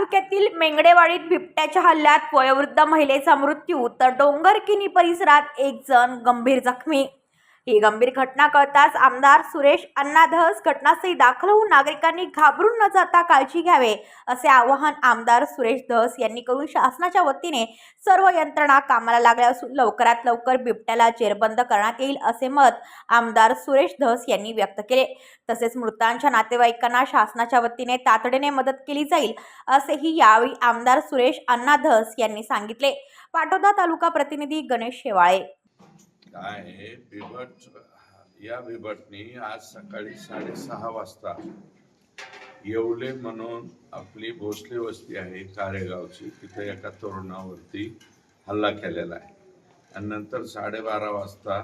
तालुक्यातील मेंगडेवाडीत बिबट्याच्या हल्ल्यात वयोवृद्ध महिलेचा मृत्यू तर डोंगरकिनी परिसरात एक जण गंभीर जखमी ही गंभीर घटना कळताच आमदार सुरेश अण्णाधस घटनास्थळी दाखल होऊन नागरिकांनी घाबरून न जाता काळजी घ्यावे असे आवाहन आमदार सुरेश धस यांनी करून शासनाच्या वतीने सर्व यंत्रणा कामाला लागल्या असून लवकरात लवकर बिबट्याला जेरबंद करण्यात येईल असे मत आमदार सुरेश धस यांनी व्यक्त केले. तसेच मृतांच्या नातेवाईकांना शासनाच्या वतीने तातडीने मदत केली जाईल असेही यावेळी आमदार सुरेश अण्णाधस यांनी सांगितले. पाटोदा तालुका प्रतिनिधी गणेश शेवाळे. काय आहे? बिबट या बिबटनी आज सकाळी साडेसहा वाजता येवले म्हणून आपली भोसले वस्ती आहे कारेगावची. तिथे एका तरुणावरती हल्ला केलेला आहे. आणि नंतर साडेबारा वाजता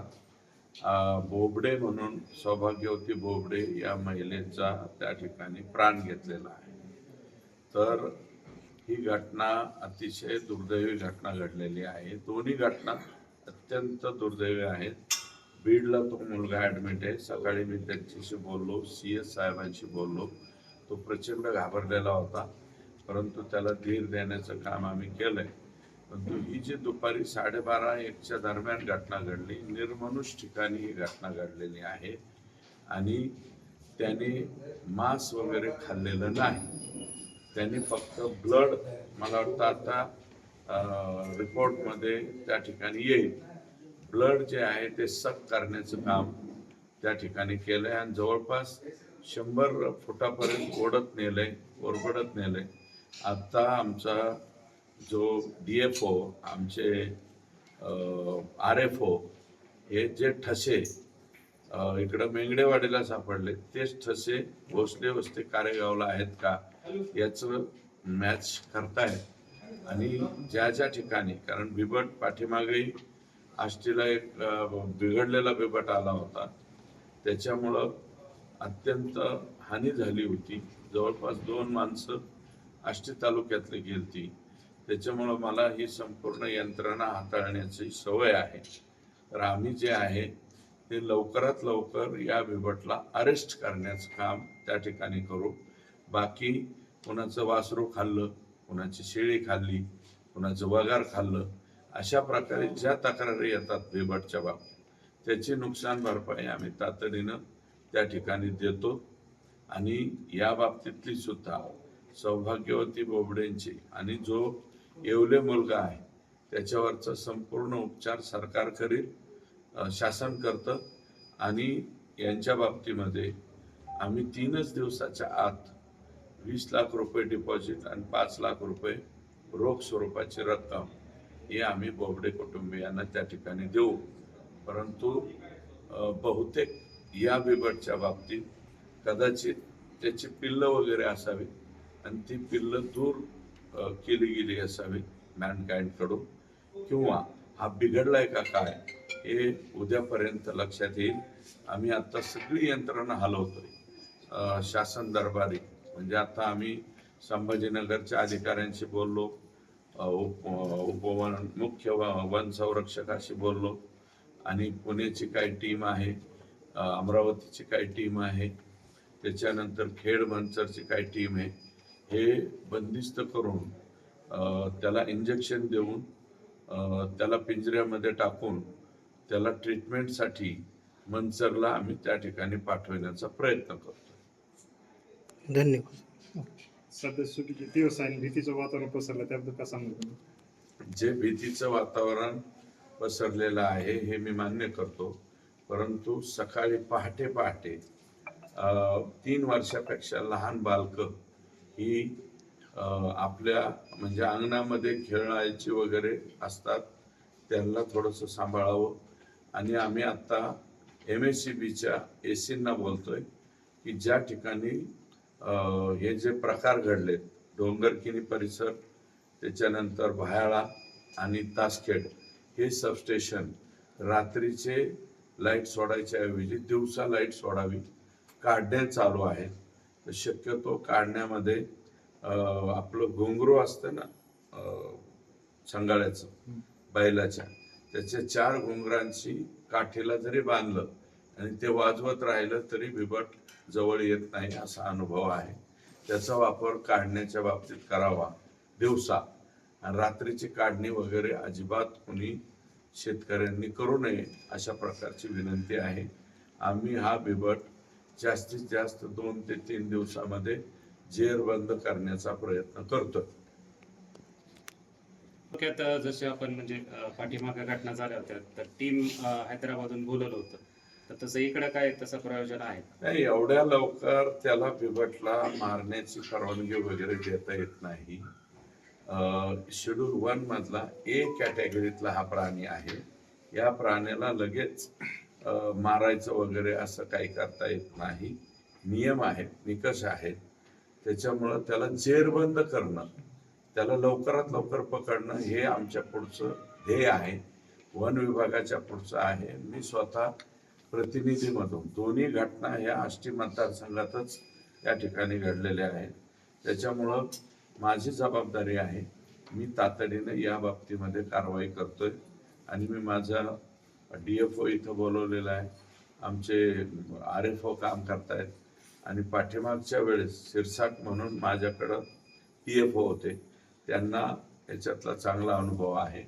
बोबडे म्हणून सौभाग्यवती बोबडे या महिलेचा त्या ठिकाणी प्राण घेतलेला आहे. तर ही घटना अतिशय दुर्दैवी घटना घडलेली आहे. दोन्ही घटना अत्यंत दुर्दैवी आहेत. बीडला तो मुलगा ॲडमिट आहे. सकाळी मी त्यांच्याशी बोललो. सी एस साहेबांशी बोललो. तो प्रचंड घाबरलेला होता. परंतु त्याला धीर देण्याचं काम आम्ही केलंय. परंतु ही जी दुपारी साडेबारा एकच्या दरम्यान घटना घडली निर्मनुष ठिकाणी ही घटना घडलेली आहे. आणि त्याने मांस वगैरे खाल्लेलं नाही. त्याने फक्त ब्लड मला वाटतं आता रिपोर्टमध्ये त्या ठिकाणी येईल. ब्लड जे आहे ते सक करण्याचं काम त्या ठिकाणी केलं आहे आणि जवळपास शंभर फुटापर्यंत ओढत नेलंय ओरबडत नेलंय. आत्ता आमचा जो डी एफ ओ आमचे आर एफ ओ हे जे ठसे इकडं मेंगडेवाडीला सापडले तेच ठसे भोसले वस्ते कारेगावला आहेत का याचं मॅच करतायत. आणि ज्या ज्या ठिकाणी कारण बिबट पाठीमागेही आष्टीला एक बिघडलेला बिबट आला होता. त्याच्यामुळं अत्यंत हानी झाली होती. जवळपास दोन माणसं आष्टी तालुक्यातली गेलती. त्याच्यामुळं मला ही संपूर्ण यंत्रणा हाताळण्याची सवय आहे. तर आम्ही जे आहे ते लवकरात लवकर या बिबटला अरेस्ट करण्याचं काम त्या ठिकाणी करू. बाकी कुणाचं वासरू खाल्लं कुणाची शेळी खाल्ली कुणाचं वगार खाल्लं अशा प्रकारे ज्या तक्रारी येतात बेबटच्या बाबतीत त्याची नुकसान भरपाई आम्ही तातडीनं त्या ठिकाणी देतो. आणि या बाबतीतली सुद्धा सौभाग्यवती बोबडेंची आणि जो येवले मुलगा आहे त्याच्यावरचा संपूर्ण उपचार सरकार करील शासन करतं. आणि यांच्या बाबतीमध्ये आम्ही तीनच दिवसाच्या आत वीस लाख रुपये डिपॉझिट आणि पाच लाख रुपये रोख स्वरूपाची रक्कम हे आम्ही बोबडे कुटुंबियांना त्या ठिकाणी देऊ. परंतु बहुतेक या बिबटच्या बाबतीत कदाचित त्याची पिल्लं वगैरे असावी आणि ती पिल्लं दूर केली गेली असावी मॅनकाइंडकडून. किंवा हा बिघडलाय का काय हे उद्यापर्यंत लक्षात येईल. आम्ही आता सगळी यंत्रणा हलवतोय. शासन दरबारी. म्हणजे आता आम्ही संभाजीनगरच्या अधिकाऱ्यांशी बोललो उप उपवन मुख्य वन संरक्षकाशी बोललो. आणि पुण्याची काही टीम आहे अमरावतीची काही टीम आहे. त्याच्यानंतर खेड मंचरची काही टीम आहे. हे बंदिस्त करून त्याला इंजेक्शन देऊन त्याला पिंजऱ्यामध्ये टाकून त्याला ट्रीटमेंटसाठी मंचरला आम्ही त्या ठिकाणी पाठवण्याचा प्रयत्न करतो धन्यवाद. सध्या सुटीचे दिवस आणि भीतीचं वातावरण पसरलं त्याबद्दल काय सांगू तुम्ही जे भीतीचं वातावरण पसरलेलं आहे हे मी मान्य करतो. परंतु सकाळी पहाटे पहाटे तीन वर्षापेक्षा लहान बालकं ही आपल्या म्हणजे अंगणामध्ये खेळायची वगैरे असतात त्यांना थोडंसं सांभाळावं. आणि आम्ही आत्ता एम एस सी बीच्या ए सींना बोलतोय की ज्या ठिकाणी हे जे प्रकार घडलेत डोंगरकिनी परिसर त्याच्यानंतर भायाळा आणि तासखेड हे सबस्टेशन रात्रीचे लाइट सोडायच्या ऐवजी दिवसा लाइट सोडावी. काढणे चालू आहेत. तर शक्यतो काढण्यामध्ये आपलं घुंगरू असतं ना संगाळ्याचं बैलाच्या त्याच्या चार घुंगरांची काठीला जरी बांधलं आणि ते वाजवत राहिलं तरी बिबट जवळ येत नाही असा अनुभव आहे. त्याचा वापर काढण्याच्या बाबतीत करावा दिवसा. आणि रात्रीची काढणी वगैरे अजिबात कुणी शेतकऱ्यांनी करू नये अशा प्रकारची विनंती आहे. आम्ही हा बिबट जास्तीत जास्त दोन ते तीन दिवसामध्ये जेरबंद करण्याचा प्रयत्न करतोय. थोडक्यात जसे आपण म्हणजे पाठीमागे घटना झाल्या होत्या तर टीम हैदराबादून बोलवलं होतं. तर तसं इकडं काय तसं प्रयोजन आहे? नाही एवढ्या लवकर त्याला बिबटला मारण्याची परवानगी वगैरे देता येत नाही. शेड्यूल वन मधला ए कॅटेगरीतला हा प्राणी आहे. या प्राण्याला लगेच मारायचं वगैरे असं काही करता येत नाही. नियम आहेत निकष आहेत. त्याच्यामुळं त्याला जेरबंद करणं त्याला लवकरात लवकर पकडणं हे आमच्या पुढचं ध्येय आहे. वन विभागाच्या पुढचं आहे. मी स्वतः प्रतिनिधीमधून. दोन्ही घटना ह्या आष्टी मतदारसंघातच या ठिकाणी घडलेल्या आहेत. त्याच्यामुळं माझी जबाबदारी आहे मी तातडीने या बाबतीमध्ये कारवाई करतोय आणि मी माझा डी एफ ओ इथं बोलवलेला आहे. आमचे आर एफ ओ काम करतायत आणि पाठीमागच्या वेळेस शिरसाट म्हणून माझ्याकडं टी एफ ओ होते. त्यांना याच्यातला चांगला अनुभव आहे.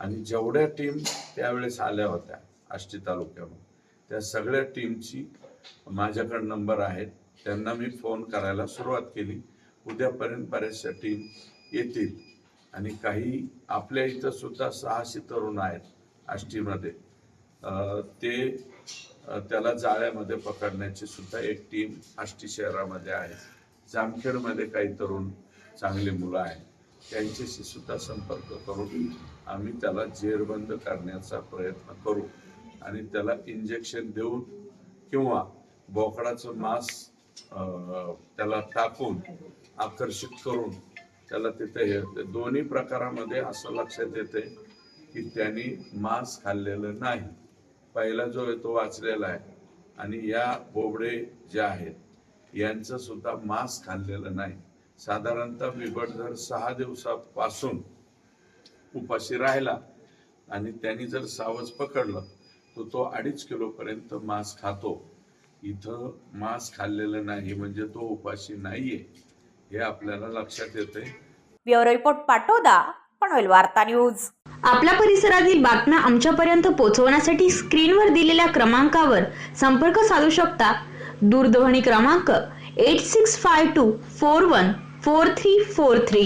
आणि जेवढ्या टीम त्यावेळेस आल्या होत्या आष्टी तालुक्यामध्ये त्या सगळ्या टीमची माझ्याकडे नंबर आहेत. त्यांना मी फोन करायला सुरुवात केली. उद्यापर्यंत बऱ्याचशा टीम येतील. आणि काही आपल्या इथं सुद्धा सहाशे तरुण आहेत आष्टीमध्ये ते त्याला जाळ्यामध्ये पकडण्याची सुद्धा एक टीम आष्टी शहरामध्ये आहे. जामखेडमध्ये काही तरुण चांगली मुलं आहेत. त्यांच्याशी सुद्धा संपर्क करून आम्ही त्याला जेरबंद करण्याचा प्रयत्न करू. आणि त्याला इंजेक्शन देऊन किंवा बोकडाचं मांस त्याला टाकून आकर्षित करून त्याला तिथे हे दोन्ही प्रकारामध्ये असं लक्षात येते की त्यांनी मांस खाल्लेलं नाही. पहिला जो आहे तो वाचलेला आहे. आणि या बोबडे जे आहेत यांचं सुद्धा मांस खाल्लेलं नाही. साधारणतः बिबट जर सहा दिवसापासून उपाशी राहिला आणि त्यांनी जर सावज पकडलं तर तो अडीच किलो पर्यंत मांस खातो. इथं मांस खाल्लेलं नाही म्हणजे तो उपाशी नाहीये हे आपल्याला लक्षात येते ब्युरो रिपोर्ट पाटोदा पनवेल वार्ता न्यूज. आपल्या परिसरातील बातम्या आमच्यापर्यंत पोहोचवण्यासाठी स्क्रीनवर दिलेल्या क्रमांकावर संपर्क साधू शकता. दूरध्वनी क्रमांक eight six five two four one four three four three